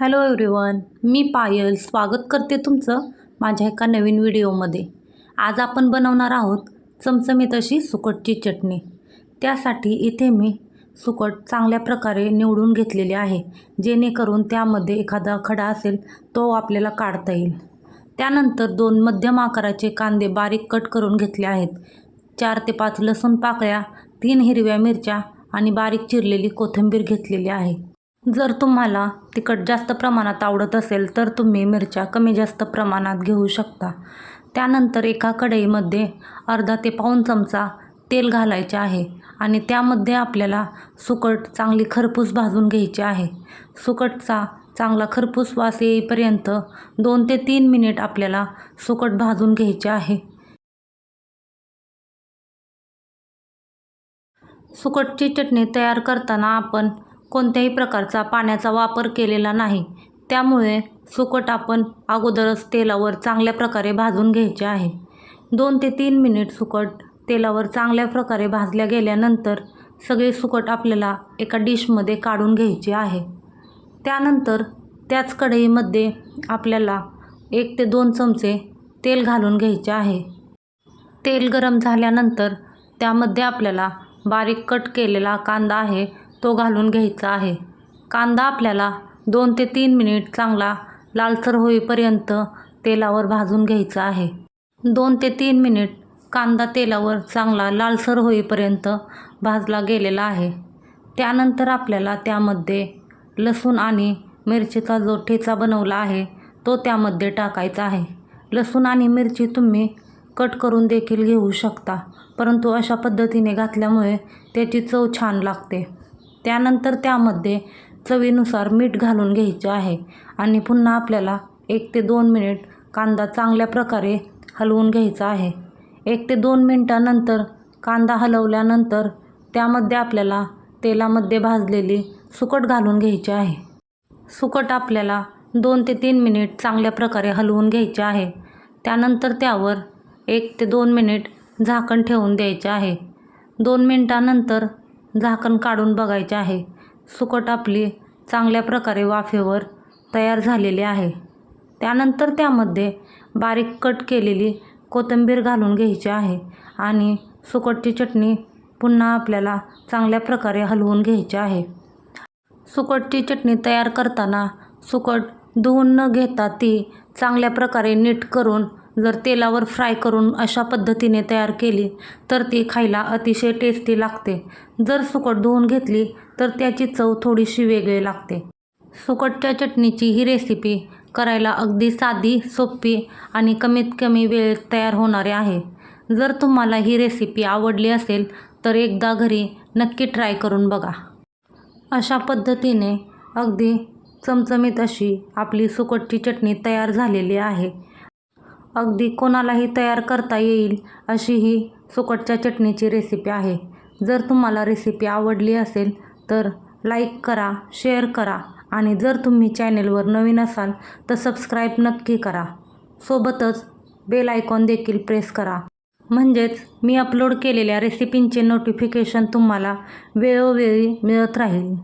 Hello everyone मी पायल स्वागत करते तुमचं माझ्या एका नवीन व्हिडिओमध्ये. आज आपण बनवणार आहोत चमचमीत अशी सुकटची चटणी. त्यासाठी इथे मी सुकट चांगल्या प्रकारे निवडून घेतलेले आहे जेणेकरून त्यामध्ये एखादा खडा असेल तो आपल्याला काढता येईल. त्यानंतर दोन मध्यम आकाराचे कांदे बारीक कट करून घेतले आहेत. चार ते पाच लसूण पाकळ्या तीन हिरव्या मिरच्या आणि बारीक चिरलेली कोथिंबीर घेतलेली आहे. जर तुम्हाला तिखट जास्त प्रमाणात आवडत असेल तर तुम्ही मिरच्या कमी जास्त प्रमाणात घेऊ शकता. त्यानंतर एका कढईमध्ये अर्धा ते पाऊण चमचा तेल घालायचे आहे आणि त्यामध्ये आपल्याला सुकट चांगली खरपूस भाजून घ्यायची आहे. सुकटचा चांगला खरपूस वास येईपर्यंत दोन ते तीन मिनिट आपल्याला सुकट भाजून घ्यायचे आहे. सुकटची चटणी तयार करताना आपण कोणत्याही प्रकारचा पाण्याचा वापर केलेला नाही. त्यामुळे सुकट आपण अगोदरच तेलावर चांगल्या प्रकारे भाजून घ्यायचे आहे. दोन ते तीन मिनिट सुकट तेलावर चांगल्या प्रकारे भाजल्या गेल्यानंतर सगळे सुकट आपल्याला एका डिशमध्ये काढून घ्यायचे आहे. त्यानंतर त्याच कढईमध्ये आपल्याला एक ते दोन चमचे तेल घालून घ्यायचे आहे. तेल गरम झाल्यानंतर त्यामध्ये आपल्याला बारीक कट केलेला कांदा आहे तो घालून घ्यायचा आहे. कांदा आपल्याला दोन ते तीन मिनिट चांगला लालसर होईपर्यंत तेलावर भाजून घ्यायचा आहे. दोन ते तीन मिनिट कांदा तेलावर चांगला लालसर होईपर्यंत भाजला गेलेला आहे. त्यानंतर आपल्याला त्यामध्ये लसूण आणि मिरचीचा जो ठेचा बनवला आहे तो त्यामध्ये टाकायचा आहे. लसूण आणि मिरची तुम्ही कट करून देखील घेऊ शकता परंतु अशा पद्धतीने घातल्यामुळे त्याची चव छान लागते. त्यानंतर त्यामध्ये चवीनुसार मीठ घालून घ्यायचे आहे आणि पुन्हा आपल्याला एक ते दोन मिनिट कांदा चांगल्या प्रकारे हलवून घ्यायचा आहे. एक ते दोन मिनटानंतर कांदा हलवल्यानंतर त्यामध्ये आपल्याला तेलामध्ये भाजलेली सुकट घालून घ्यायची आहे. सुकट आपल्याला दोन ते तीन मिनिट चांगल्या प्रकारे हलवून घ्यायचे आहे. त्यानंतर त्यावर एक ते दोन मिनिट झाकण ठेवून द्यायचे आहे. दोन मिनटानंतर झाकण काढून बघायचे आहे. सुकट आपली चांगल्या प्रकारे वाफेवर तयार झालेली आहे. त्यानंतर त्यामध्ये बारीक कट केलेली कोथिंबीर घालून घ्यायची आहे आणि सुकटची चटणी पुन्हा आपल्याला चांगल्या प्रकारे हलवून घ्यायची आहे. सुकटची चटणी तयार करताना सुकट धुवून न घेता ती चांगल्या प्रकारे नीट करून जर तेलावर फ्राय करून अशा पद्धतीने तयार केली तर ती खायला अतिशय टेस्टी लागते. जर सुकट धुवून घेतली तर त्याची चव थोडीशी वेगळी लागते. सुकटच्या चटणीची ही रेसिपी करायला अगदी साधी सोपी आणि कमीत कमी वेळेत तयार होणारी आहे. जर तुम्हाला ही रेसिपी आवडली असेल तर एकदा घरी नक्की ट्राय करून बघा. अशा पद्धतीने अगदी चमचमीत अशी आपली सुकटची चटणी तयार झालेली आहे. अगदी कोणालाही तयार करता येईल अशी ही सुकटच्या चटणीची रेसिपी आहे. जर तुम्हाला रेसिपी आवडली असेल तर लाईक करा शेअर करा आणि जर तुम्ही चॅनेलवर नवीन असाल तर सबस्क्राईब नक्की करा. सोबतच बेल आयकॉन देखील प्रेस करा. म्हणजेच मी अपलोड केलेल्या रेसिपींचे नोटिफिकेशन तुम्हाला वेळोवेळी मिळत राहील.